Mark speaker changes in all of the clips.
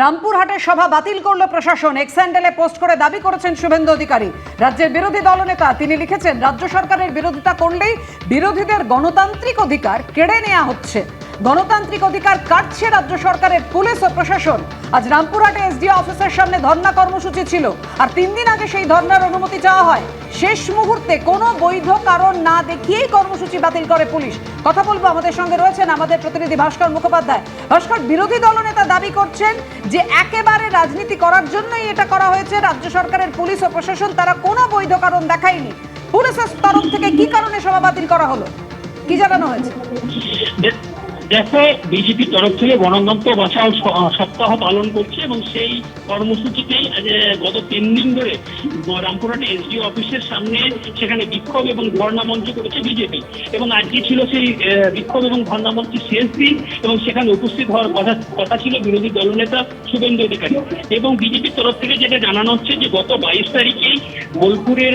Speaker 1: রামপুরহাটের সভা বাতিল করল প্রশাসন। এক্স হ্যান্ডেলে পোস্ট করে দাবি করেছেন শুভেন্দু অধিকারী। রাজ্যের বিরোধী দলনেতা, তিনি লিখেছেন, রাজ্য সরকারের বিরোধিতা করলেই বিরোধীদের গণতান্ত্রিক অধিকার কেড়ে নেওয়া হচ্ছে। গণতান্ত্রিক অধিকার কাটছে রাজ্য সরকারের পুলিশ ও প্রশাসন। আজ রামপুরহাটে এসডিও অফিসের সামনে ধর্ণা কর্মসূচি ছিল, আর তিন দিন আগে সেই ধর্ণার অনুমতি চাওয়া হয়। শেষ মুহূর্তে কোনো বৈধ কারণ না দেখিয়েই কর্মসূচি বাতিল করে পুলিশ। কথা বলব আমাদের সঙ্গে রয়েছেন আমাদের প্রতিনিধি ভাস্কর মুখোপাধ্যায়। ভাস্কর, বিরোধী দলনেতা দাবি করছেন যে একেবারে রাজনীতি করার জন্যই এটা করা হয়েছে। রাজ্য সরকারের পুলিশ ও প্রশাসন তারা কোনো বৈধ কারণ দেখায়নি। পুলিশের তরফ থেকে কি কারণে সভা বাতিল করা হলো? কি জানানো হয়েছে?
Speaker 2: দেখো বিজেপির তরফ থেকে গণতন্ত্র বাঁচাও সপ্তাহ পালন করছে এবং সেই কর্মসূচিতেই আজ, গত তিন দিন ধরে রামপুরহাটে এসডি অফিসের সামনে সেখানে বিক্ষোভ এবং ধর্ণা মঞ্চ করেছে বিজেপি। এবং আজকে ছিল সেই বিক্ষোভ এবং ধর্ণা মঞ্চের শেষ দিন এবং সেখানে উপস্থিত হওয়ার কথা কথা ছিল বিরোধী দলনেতা শুভেন্দু অধিকারী। এবং বিজেপির তরফ থেকে যেটা জানানো হচ্ছে যে গত বাইশ তারিখেই বোলপুরের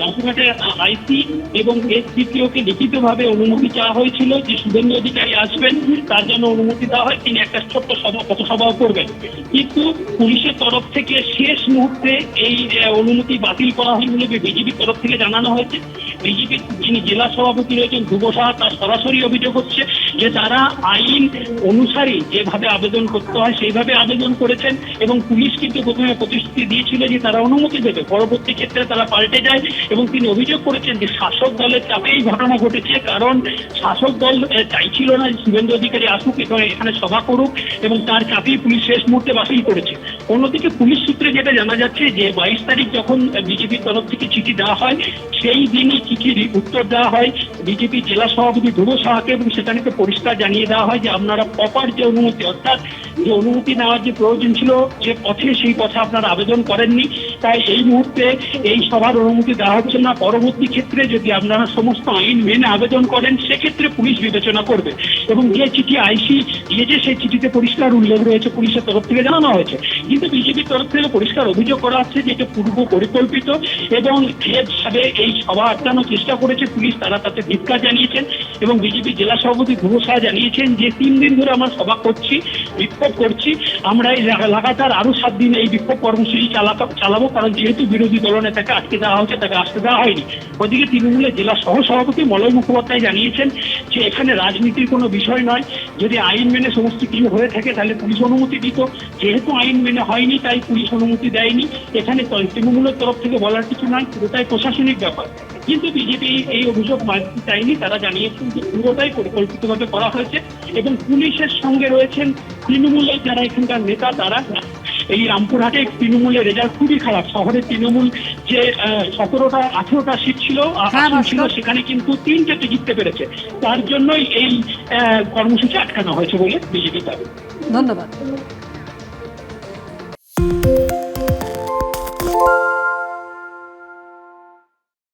Speaker 2: রামপুরহাটের আইসি এবং এসডিপিওকে লিখিতভাবে অনুমতি চাওয়া হয়েছিল যে শুভেন্দু অধিকারী আসবেন, তার জন্য অনুমতি দেওয়া হয়, তিনি একটা ছোট্ট সভা, পথসভাও করবেন। কিন্তু পুলিশের তরফ থেকে শেষ মুহূর্তে এই অনুমতি বাতিল করা হয় বলে বিজেপির তরফ থেকে জানানো হয়েছে। বিজেপির যিনি জেলা সভাপতি রয়েছেন, ধ্রুব সাহা, তার সরাসরি অভিযোগ হচ্ছে যে তারা আইন অনুসারে যেভাবে আবেদন করতে হয়, সেইভাবে আবেদন করেছেন এবং পুলিশ কিন্তু প্রথমে প্রতিশ্রুতি দিয়েছিল যে তারা অনুমতি দেবে। পরবর্তী ক্ষেত্রে তারা পাল্টে যায় এবং তিনি অভিযোগ করেছেন যে শাসক দলের চাপে এই ঘটনা ঘটেছে, কারণ শাসক দল চাইছিল না শুভেন্দু অধিকারী আসুক, এখানে এখানে সভা করুক এবং তার চাপেই পুলিশ শেষ মুহূর্তে বাতিল করেছে। অন্যদিকে পুলিশ সূত্রে যেটা জানা যাচ্ছে যে বাইশ তারিখ যখন বিজেপির তরফ থেকে চিঠি দেওয়া হয়, সেই দিনই চিঠির উত্তর দেওয়া হয়। বিজেপি জেলা সভাপতি ধ্রুব সাহাকে এবং সেখানে পরিষ্কার জানিয়ে দেওয়া হয় যে আপনারা প্রপার যে অনুমতি, অর্থাৎ যে অনুমতি নেওয়ার যে প্রয়োজন ছিল, যে পথে সেই পথে আপনারা আবেদন করেননি তাই এই মুহূর্তে এই সভার অনুমতি দেওয়া হচ্ছে না। পরবর্তী ক্ষেত্রে যদি আপনারা সমস্ত আইন মেনে আবেদন করেন, সেক্ষেত্রে পুলিশ বিবেচনা করবে। এবং যে চিঠি আইসি দিয়েছে, সেই চিঠিতে পরিষ্কার উল্লেখ রয়েছে, পুলিশের তরফ থেকে জানানো হয়েছে। কিন্তু বিজেপির তরফ থেকে পরিষ্কার অভিযোগ করা হচ্ছে যে এটা পূর্ব পরিকল্পিত এবং যেভাবে এই সভা আটকানোর চেষ্টা করেছে পুলিশ। তারা তাতে ধিক্কার জানিয়েছেন এবং বিজেপি জেলা সভাপতি ধ্রুব শাহ জানিয়েছেন যে, তিন দিন ধরে আমরা সভা করছি, বিক্ষোভ করছি। আমরা এই লাগাতার আরও সাত দিন এই বিক্ষোভ কর্মসূচি চালাবো কারণ যেহেতু বিরোধী দলনেতাকে আটকে দেওয়া হচ্ছে তাকে আসতে দেওয়া হয়নি। ওদিকে তৃণমূলের জেলা সহ সভাপতি মলয় মুখোপাধ্যায় জানিয়েছেন যে এখানে রাজনীতির কোনো বিষয় নয়। যদি আইন মেনে সমস্ত কিছু হয়ে থাকে, তাহলে পুলিশ অনুমতি দিত। যেহেতু আইন মেনে হয়নি, তাই পুলিশ অনুমতি দেয়নি। এখানে তৃণমূলের তরফ থেকে বলার কিছু নয় পুরোটাই প্রশাসনিক ব্যাপার। কিন্তু বিজেপি এই অভিযোগ মানতে চায়নি। তারা জানিয়েছেন যে পুরোটাই পরিকল্পিতভাবে করা হয়েছে এবং পুলিশের সঙ্গে রয়েছেন তৃণমূলের যারা এখানকার নেতা, তারা এই রামপুরহাটে তৃণমূলের রেজাল্ট খুবই খারাপ। শহরে তৃণমূল যে সতেরোটা আঠেরোটা সিট ছিল
Speaker 1: হ্যাঁ,
Speaker 2: আসন ছিল সেখানে কিন্তু তিনটে জিততে পেরেছে। তার জন্যই এই কর্মসূচি আটকানো হয়েছে বলে বিজেপি দাবি।
Speaker 1: ধন্যবাদ।